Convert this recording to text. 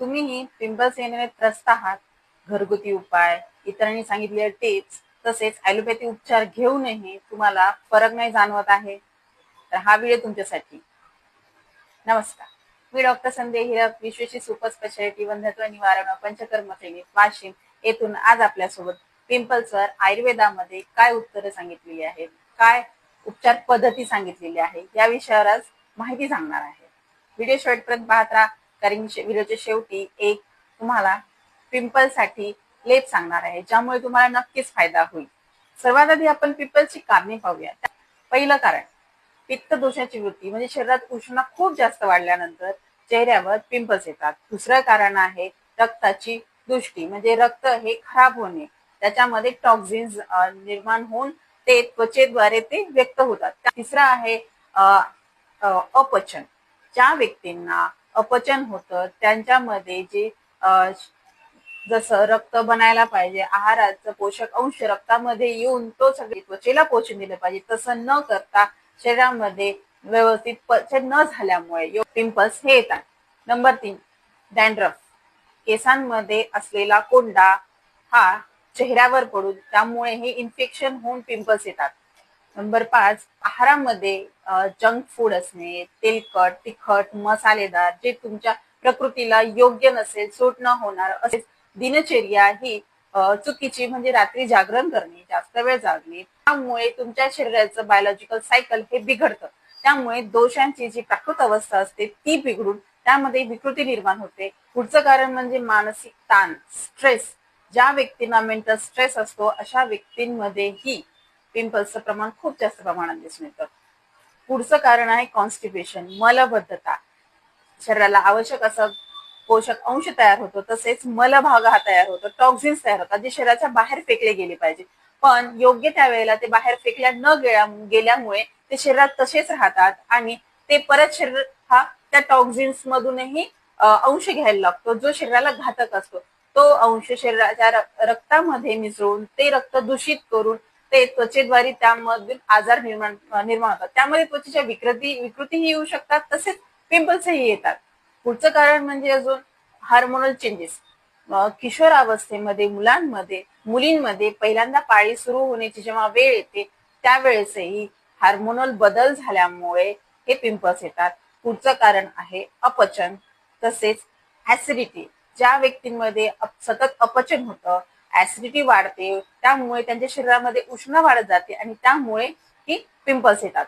तुम्हीही पिंपल्स येण्याने त्रस्त आहात. घरगुती उपाय इतरांनी सांगितलेले टिप्स तसेच ॲलोपॅथी उपचार घेऊनही तुम्हाला फरक नाही जाणवत आहे. तर हा व्हिडिओ तुमच्यासाठी. नमस्कार. मी डॉक्टर संदेह हिरक विश्वची सुपर स्पेशालिटी वंधत्व निवारण पंचकर्म क्लिनिक वाशिम येथून आज आपल्यासोबत पिंपल्सवर आयुर्वेदामध्ये काय उत्तरं सांगितलेली आहेत काय उपचार पद्धती सांगितलेली आहे या विषयावर आज माहिती सांगणार आहे. व्हिडिओ शेवटपर्यंत पाहत राहा. कारण व्हिडिओच्या शेवटी एक तुम्हाला पिंपलसाठी लेप सांगणार आहे ज्यामुळे तुम्हाला नक्कीच फायदा होईल. सर्वात आधी आपण पिंपलची कारणे पाहूया. पहिलं कारण पित्त दोषाची वृत्ती म्हणजे शरीरात उष्णता खूप जास्त वाढल्यानंतर चेहऱ्यावर पिंपल्स येतात. दुसरं कारण आहे रक्ताची दृष्टी म्हणजे रक्त हे खराब होणे. त्याच्यामध्ये टॉक्झिन्स निर्माण होऊन ते त्वचेद्वारे ते व्यक्त होतात. तिसरं आहे अपचन. ज्या व्यक्तींना अपचन होतं. त्यांच्यामध्ये जे जसं रक्त बनायला पाहिजे आहाराचं पोषक अंश रक्तामध्ये येऊन तो सगळी त्वचेला पोचून दिलं पाहिजे. तसं न करता शरीरामध्ये व्यवस्थित पचन न झाल्यामुळे पिंपल्स हे येतात. नंबर तीन डॅन्ड्रफ. केसांमध्ये असलेला कोंडा हा चेहऱ्यावर पडून त्यामुळे हे इन्फेक्शन होऊन पिंपल्स येतात. नंबर पाच आहारामध्ये जंक फूड असणे तेलकट तिखट मसालेदार जे तुमच्या प्रकृतीला योग्य नसेल सूट न होणार असेच दिनचर्या ही चुकीची म्हणजे रात्री जागरण करणे जास्त वेळ जागणे त्यामुळे तुमच्या शरीराचं बायोलॉजिकल सायकल हे बिघडतं. त्यामुळे दोषांची जी प्राकृत अवस्था असते ती बिघडून त्यामध्ये विकृती निर्माण होते. पुढचं कारण म्हणजे मानसिक ताण स्ट्रेस ज्या व्यक्तींना मेंटल स्ट्रेस असतो अशा व्यक्तींमध्ये ही पिंपल्सचं प्रमाण खूप जास्त प्रमाणात दिसून येतं. पुढचं कारण आहे कॉन्स्टिपेशन मलबद्धता. शरीराला आवश्यक असं पोषक अंश तयार होतो तसेच मलभाग हा तयार होतो टॉक्झिन्स तयार होतात जे शरीराच्या बाहेर फेकले गेले पाहिजे. पण योग्य त्या वेळेला ते बाहेर फेकल्या न गेल्या गेल्यामुळे ते शरीरात तसेच राहतात आणि ते परत शरीर हा त्या टॉक्झिन्स मधूनही अंश घ्यायला लागतो जो शरीराला घातक असतो. तो अंश शरीराच्या रक्तामध्ये मिसळून ते रक्त दूषित करून ते त्वचेद्वारे त्यामधून आजार निर्माण निर्माण होतात. त्यामध्ये त्वचेच्या विकृती विकृतीही येऊ शकतात तसेच पिंपल्सही येतात. पुढचं कारण म्हणजे अजून हार्मोनल चेंजेस किशोर अवस्थेमध्ये मुलांमध्ये मुलींमध्ये पहिल्यांदा पाळी सुरू होण्याची जेव्हा वेळ येते त्यावेळेसही हार्मोनल बदल झाल्यामुळे हे पिंपल्स येतात. पुढचं कारण आहे अपचन तसेच ऍसिडिटी ज्या व्यक्तींमध्ये सतत अपचन होतं ऍसिडिटी वाढते त्यामुळे त्यांच्या शरीरामध्ये उष्ण वाढत जाते आणि त्यामुळे ती पिंपल्स येतात.